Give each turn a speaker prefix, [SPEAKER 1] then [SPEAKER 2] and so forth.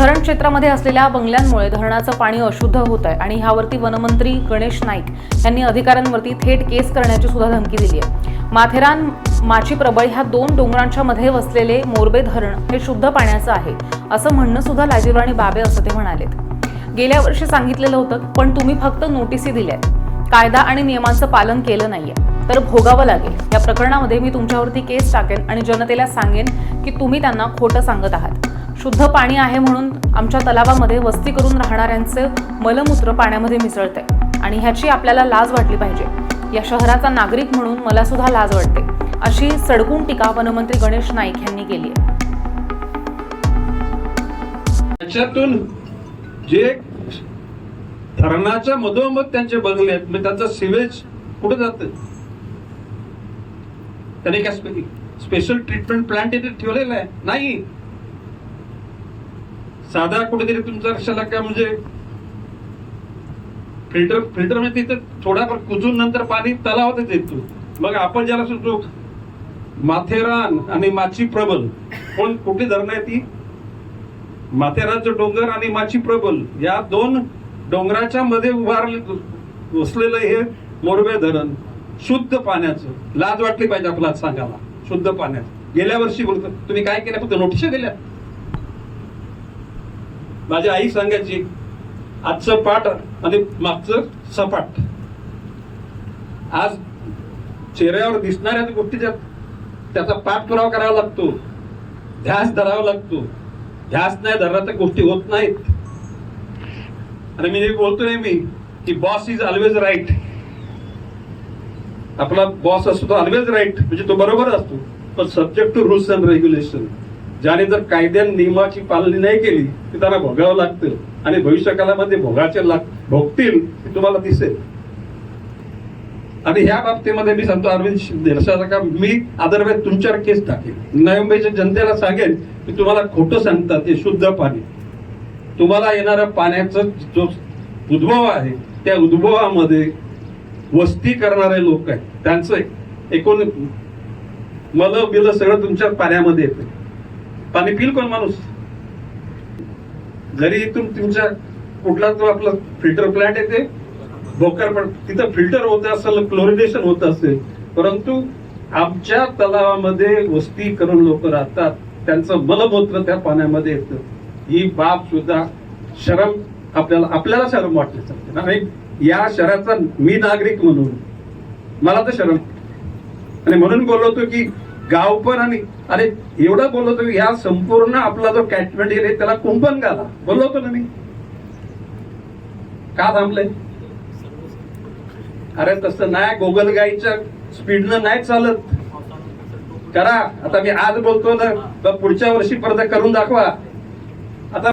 [SPEAKER 1] धरण क्षेत्रामध्ये असलेल्या बंगल्यांमुळे धरणाचं पाणी अशुद्ध होत आहे आणि ह्यावरती वनमंत्री गणेश नाईक यांनी अधिकाऱ्यांवरती थेट केस करण्याची सुद्धा धमकी दिली आहे. माथेरान माची प्रबळ ह्या दोन डोंगरांच्या मध्ये वसलेले मोरबे धरण हे शुद्ध पाण्याचं आहे असं म्हणणं सुद्धा लाजीराणी बाबे असं ते म्हणालेत. गेल्या वर्षी सांगितलेलं होतं पण तुम्ही फक्त नोटिसी दिल्यात. कायदा आणि नियमांचं पालन केलं नाहीये. तर भोगावं लागेल. या प्रकरणामध्ये मी तुमच्यावरती केस टाकेन आणि जनतेला सांगेन की तुम्ही त्यांना खोटं सांगत आहात. शुद्ध पाणी आहे म्हणून आमच्या तलावामध्ये वस्ती करून राहणाऱ्यांचे मलमूत्र पाण्यामध्ये मिसळते. आणि ह्याची आपल्याला लाज वाटली पाहिजे. या शहराचा नागरिक म्हणून मला सुद्धा लाज वाटते. अशी सडकून टीका वनमंत्री गणेश नाईक यांनी केली आहे.
[SPEAKER 2] त्याच्यातून जे धरणाच्या मधोमध त्यांचे बंगले आहेत म्हणजे त्यांचं सिवेज कुठे जात? त्याने काय स्पे- स्पेशल ट्रीटमेंट प्लांट इथे ठेवलेला आहे? नाही. साधा कुठेतरी तुमचा कशाला काय म्हणजे फिल्टर फिल्टर म्हणजे तिथे थोडाफार कुजून नंतर पाणी तलावातच येतो. मग आपण ज्याला सुचतो माथेरान आणि माची प्रबल कोण कुठे धरण आहे ती? माथेरानचं डोंगर आणि माची प्रबल या दोन डोंगराच्या मध्ये उभारले वसलेलं हे मोरबे धरण शुद्ध पाण्याचं. लाज वाटली पाहिजे आपल्याला सांगायला शुद्ध पाण्याचं. गेल्या वर्षी बोलतो तुम्ही काय केलं? फक्त नोटिसा दिल्या? माझी आई सांगायची आजचं पाठ आणि मागचं सपाट. आज चेहऱ्यावर दिसणाऱ्या गोष्टी त्याचा पाठपुरावा करावा लागतो. ध्यास धरावा लागतो. ध्यास नाही धरला तर गोष्टी होत नाहीत. आणि मी बोलतो नेहमी की बॉस इज ऑलवेज राईट आपला बॉस असतो तो ऑलवेज राईट म्हणजे तो बरोबर असतो. पण subject to rules and regulation ज्याने जर कायद्या नियमाची पालनी नाही केली तर त्यांना भोगावं लागतं. आणि भविष्यकालामध्ये भोगाचे लाग भोगतील हे तुम्हाला दिसेल. आणि ह्या बाबतीमध्ये मी सांगतो अरविंद देरसाचा का मी अदरवाईज तुमच्यावर केस टाकेल नवी मुंबईच्या जनतेला सांगेन की तुम्हाला खोटं सांगतात ते शुद्ध पाणी. तुम्हाला येणाऱ्या पाण्याचा जो उद्भव आहे त्या उद्भवामध्ये वस्ती करणारे लोक आहेत. त्यांचं एकूण मल बिल सगळं तुमच्या पाण्यामध्ये येतं पाणी पिल कोण माणूस? जरी इथून तुमच्या कुठला तो आपला फिल्टर प्लांट येते भोकर पण तिथं फिल्टर होत असेल क्लोरिनेशन होत असेल परंतु आमच्या तलावामध्ये वस्ती करून लोक राहतात त्यांचं मलमूत्र त्या पाण्यामध्ये येतं. ही बाब सुद्धा शरम आपल्याला आपल्याला शरम वाटली सांगते ना नाही या शहराचा मी नागरिक म्हणून मला तर शरम. आणि म्हणून बोलवतो की गाव पण आणि अरे एवढं बोलतो ह्या संपूर्ण आपला जो कॅचमेंट एरिया त्याला कुंपण घाला. बोललो होतो ना मी. का थांबलंय? अरे तसं नाही गोगलगाईच्या स्पीडनं नाही चालत. करा. आता मी आज बोलतो ना तर पुढच्या वर्षी परत करून दाखवा.